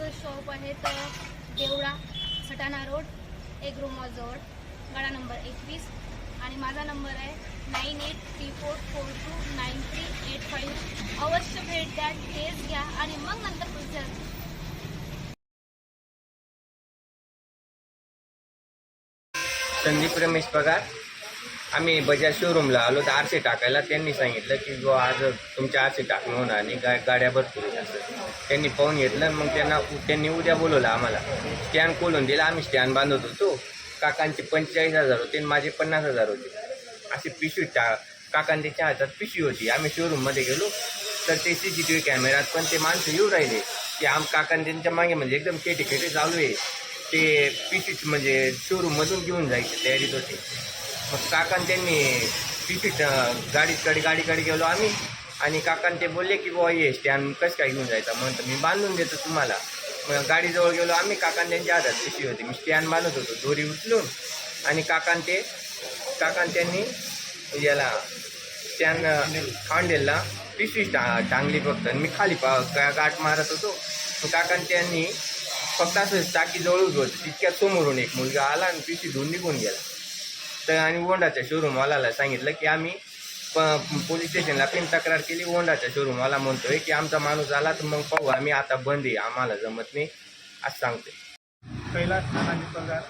आमचं शॉप आहे तर देवळा सटाणा रोड एग्रोमॉजवळ गाडा नंबर एकवीस. आणि माझा नंबर आहे nine eight three four four two nine three eight five अवश्य भेट द्या टेस्ट घ्या आणि मग नंतर पुढच्या संदीप रमेश पगार. आम्ही बजाज शोरूमला आलो तर आरसे टाकायला. त्यांनी सांगितलं की जो आज तुमच्या आरसे टाकणं होणार आणि गा गाड्या भरपूर त्यांनी पाहून घेतलं. मग त्यांना त्यांनी उद्या बोलवलं आम्हाला. स्टॅन खोलून दिला. आम्ही स्टॅन बांधत होतो. काकांचे पंचेचाळीस हजार होते आणि माझे पन्नास हजार होते. अशी पिशवी टा काकांच्या हातात पिशवी होती. आम्ही शोरूममध्ये गेलो. तर ते सी सी टी व्ही कॅमेऱ्यात पण ते माणसं येऊ राहिले. की आम काकां त्यांच्या मागे म्हणजे एकदम खेटे खेटे चालू आहे. ते पिशवीच म्हणजे शोरूममधून घेऊन जायचे तयारीत होते. मग काकान त्यांनी पिशवीत गाडीकडे गाडीकडे गेलो आम्ही. आणि काकान ते बोलले की बुवा ये स्टँड कसं काय घेऊन जायचा? म्हणतं मी बांधून देतो तुम्हाला. मग गाडीजवळ गेलो आम्ही. काकान त्यांच्या हातात पिशवी होती. मी स्टँड बांधत होतो. दोरी उचलून. आणि काकान ते काकान त्यांनी याला स्टँड खांडेलला पिशवी टा टांगली फक्त. आणि मी खाली पा गाठ मारत होतो. काकान त्यांनी फक्त असं टाकी जवळ उभं होतं. तितक्यात समोरून एक मुलगा आला आणि पिशवी धुवून निघून गेला. तर आणि वोंडाच्या शोरूमवाल्याला सांगितलं की आम्ही प पोलीस स्टेशनला पण तक्रार केली वोंडाच्या शोरूमवाला म्हणतोय की आमचा माणूस आला तर मग पाहू आम्ही आता बंद आहे आम्हाला जमत नाही असं सांगतोय. कैलास नानाजी पगार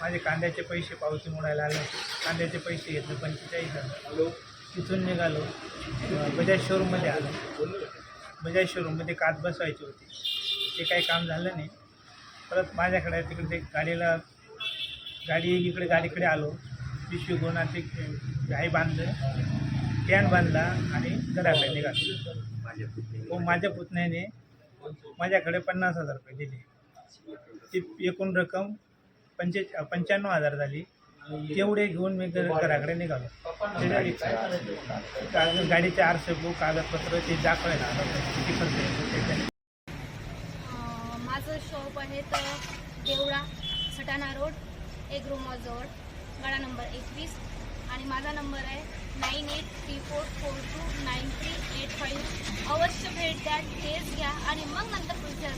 माझे कांद्याचे पैसे पावती मोडायला आले. कांद्याचे पैसे घेतले पंचेचाळीस हजार. तिथून निघालो. बजाज शोरूममध्ये आलो. बजाज शोरूममध्ये काच बसवायची होती. ते काही काम झालं नाही. परत माझ्याकडे तिकडे ते गाडीला गाडी इकडे गाडीकडे आलो. पिशवी गोणाचे घाई बांधलं कॅन बांधला आणि घराकडे निघालो. व माझ्या पुतण्याने माझ्याकडे पन्नास हजार रुपये दिले. ती एकूण रक्कम पंचे पंच्याण्णव हजार झाली. तेवढे घेऊन मी घराकडे निघालो. कागद गाडीचे आरसे बुक कागदपत्र ते दाखवायला किती खर्च माझं शॉप आहे तर देवळा सटाणा रोड एग्रोमॉजवळ गाडा नंबर एकवीस आणि माझा नंबर आहे nine eight three four four two nine three eight five. अवश्य भेट द्या टेस्ट घ्या आणि मग नंतर पुढच्या